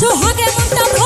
সুহাগে মুন্ডা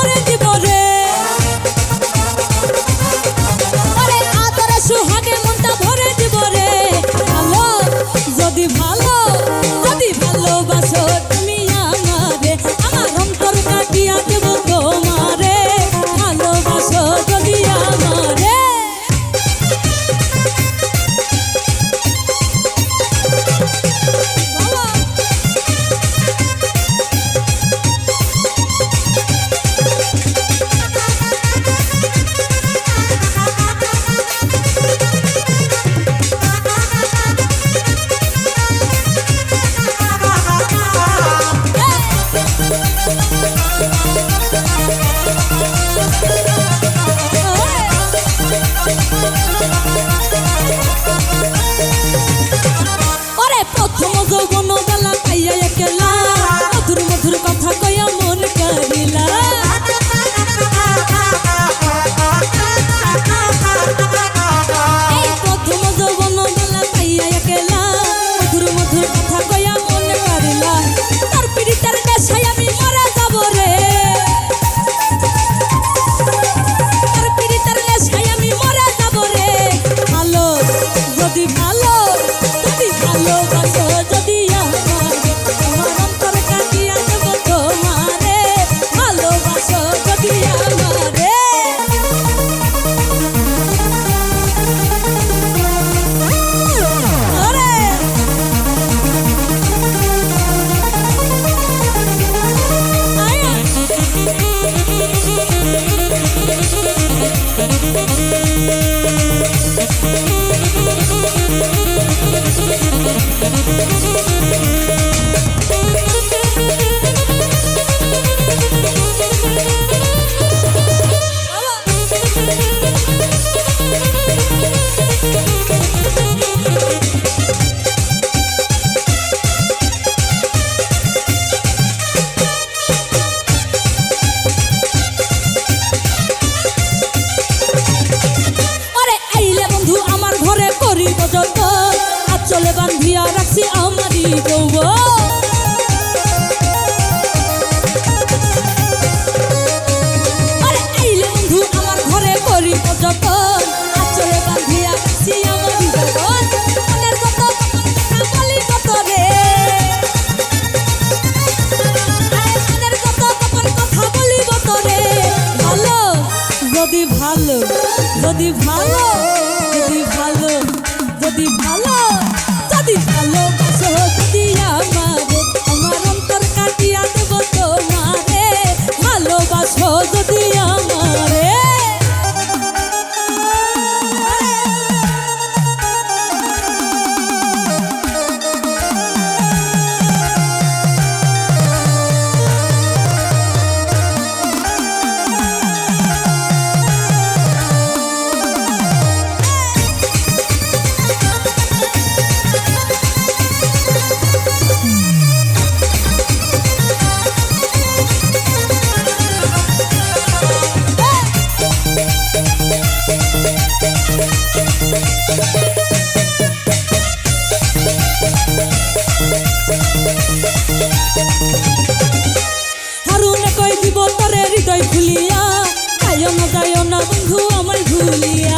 আচলে বান্ধিয়া রাখছি আমারই গৌব যদি ভালো যদি ভালো যদি ভালো। দিয়া দিব তোরে হৃদয় খুলিয়া আয়ো না যায় না বন্ধু আমার ভুলিয়া